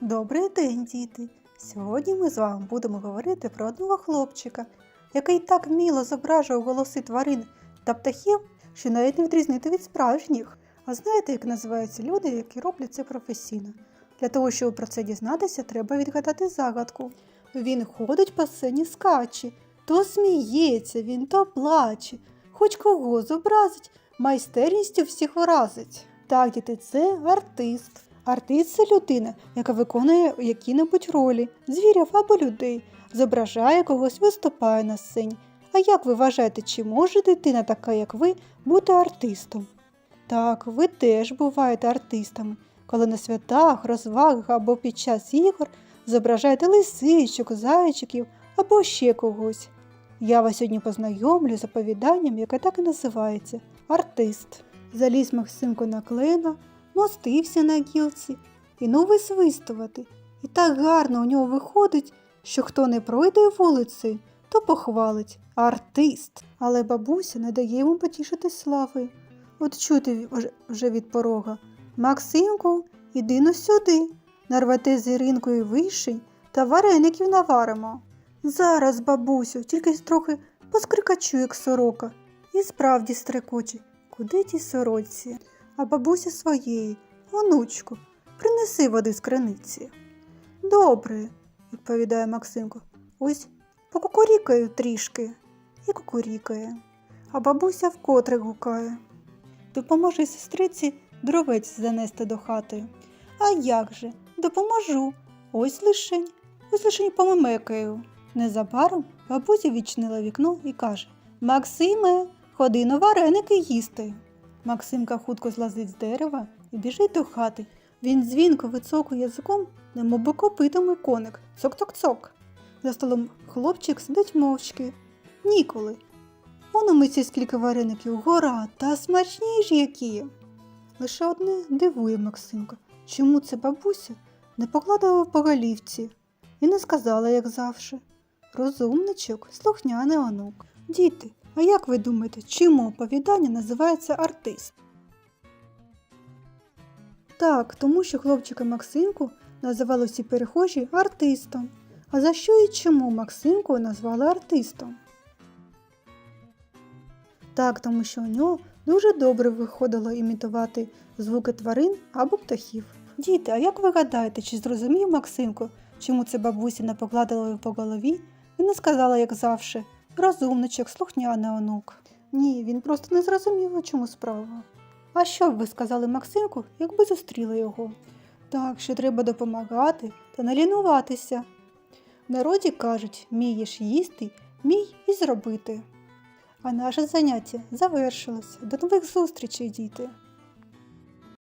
Добрий день, діти! Сьогодні ми з вами будемо говорити про одного хлопчика, який так вміло зображував голоси тварин та птахів, що навіть не відрізнити від справжніх. А знаєте, як називаються люди, які роблять це професійно? Для того, щоб про це дізнатися, треба відгадати загадку. Він ходить по сцені скаче, то сміється він, то плаче, хоч кого зобразить, майстерністю всіх вразить. Так, діти, це артист. Артист це людина, яка виконує які-небудь ролі, звірів або людей, зображає когось, виступає на сцені. А як ви вважаєте, чи може дитина, така як ви, бути артистом? Так, ви теж буваєте артистами, коли на святах, розвагах або під час ігор зображаєте лисичок, зайчиків або ще когось. Я вас сьогодні познайомлю з оповіданням, яке так і називається артист. Заліз Максимко на клена, мостився на гілці і ну висвистувати. І так гарно у нього виходить, що хто не пройде вулицею, то похвалить артист. Але бабуся не дає йому потішити славою. От чути вже- від порога. Максимку, іди но сюди, нарвете з Іринкою вишень та вареників наваримо. Зараз, бабусю, тільки трохи поскрикачу, як сорока. І справді стрекоче, куди ті сорочці? А бабуся своєї, онучку, принеси води з криниці. Добре, відповідає Максимко. Ось покукурікаю трішки і кукурікає. А бабуся вкотре гукає. Допоможи сестриці дровець занести до хати. А як же? Допоможу. Ось лишень, ось лишень помимекаю. Незабаром бабуся відчинила вікно і каже Максиме, ходи на вареники їсти. Максимка хутко злазить з дерева і біжить до хати. Він дзвінко вицокує язиком, немов би копитами коник. Цок-цок-цок. За столом хлопчик сидить мовчки. Ніколи. Он у миці скільки вареників, гора, та смачні ж які. Лише одне дивує Максимка, чому це бабуся не покладала по голівці і не сказала, як завше. Розумничок, слухняний онук. Діти, а як ви думаєте, чому оповідання називається артист? Так, тому що хлопчика Максимку називали всі перехожі артистом. А за що і чому Максимку назвали артистом? Так, тому що у нього дуже добре виходило імітувати звуки тварин або птахів. Діти, а як ви гадаєте, чи зрозумів Максимко, чому це бабуся не покладала його по голові і не сказала, як завше, розумничок, слухняний онук? Ні, він просто не зрозумів, у чому справа. А що б ви сказали Максимку, якби зустріли його? Так, що треба допомагати та не лінуватися. В народі кажуть, вмієш їсти, мій і зробити. А наше заняття завершилося. До нових зустрічей, діти!